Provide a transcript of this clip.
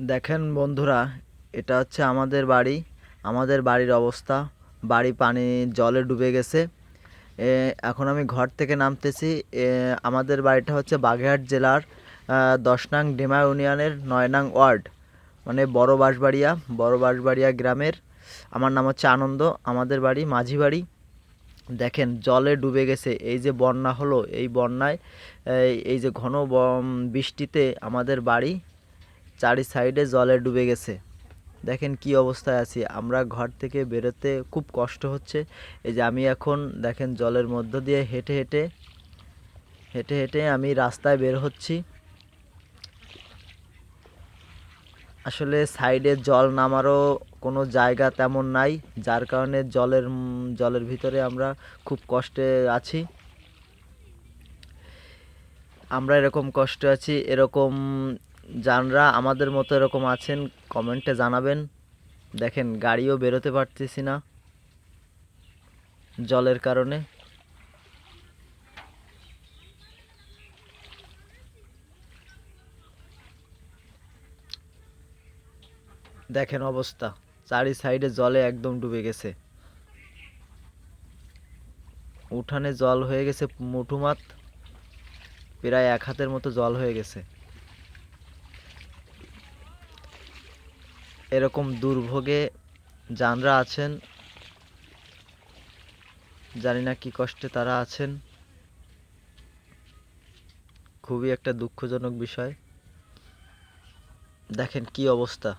দেখেন বন্ধুরা, এটা হচ্ছে আমাদের বাড়ি, আমাদের বাড়ির অবস্থা। বাড়ি পানি জলে ডুবে গেছে। এখন আমি ঘর থেকে নামতেছি। আমাদের বাড়িটা হচ্ছে বাগেরহাট জেলার দশ নং ডেমা ইউনিয়নের নয় নং ওয়ার্ড। মানে বড় বাঁশবাড়িয়া বড় বাঁশবাড়িয়া গ্রামের। আমার নাম হচ্ছে আনন্দ, আমাদের বাড়ি মাঝি বাড়ি। দেখেন, জলে ডুবে গেছে। এই যে বন্যা হলো, এই বন্যায়, এই- যে ঘন বৃষ্টিতে আমাদের বাড়ি চারি সাইডে জলে ডুবে গেছে। দেখেন কি অবস্থায় আছি। আমরা ঘর থেকে বেরোতে খুব কষ্ট হচ্ছে। এই যে আমি এখন দেখেন জলের মধ্য দিয়ে হেঁটে হেঁটে হেঁটে হেঁটে আমি রাস্তায় বের হচ্ছি। আসলে সাইডে জল নামারও কোনো জায়গা তেমন নাই, যার কারণে জলের জলের ভিতরে আমরা খুব কষ্টে আছি। আমরা এরকম কষ্টে আছি, এরকম যানরা আমাদের মতো এরকম আছেন, কমেন্টে জানাবেন। দেখেন, গাড়িও বেরোতে পারতেছি না জলের কারণে। দেখেন অবস্থা, চারি সাইডে জলে একদম ডুবে গেছে। উঠানে জল হয়ে গেছে মুঠুমাত প্রায় এক হাতের মতো জল হয়ে গেছে। এরকম দুর্ভোগে যানরা আছেন, জানি না কি কষ্টে তারা আছেন। খুবই একটা দুঃখজনক বিষয়। দেখেন কি অবস্থা।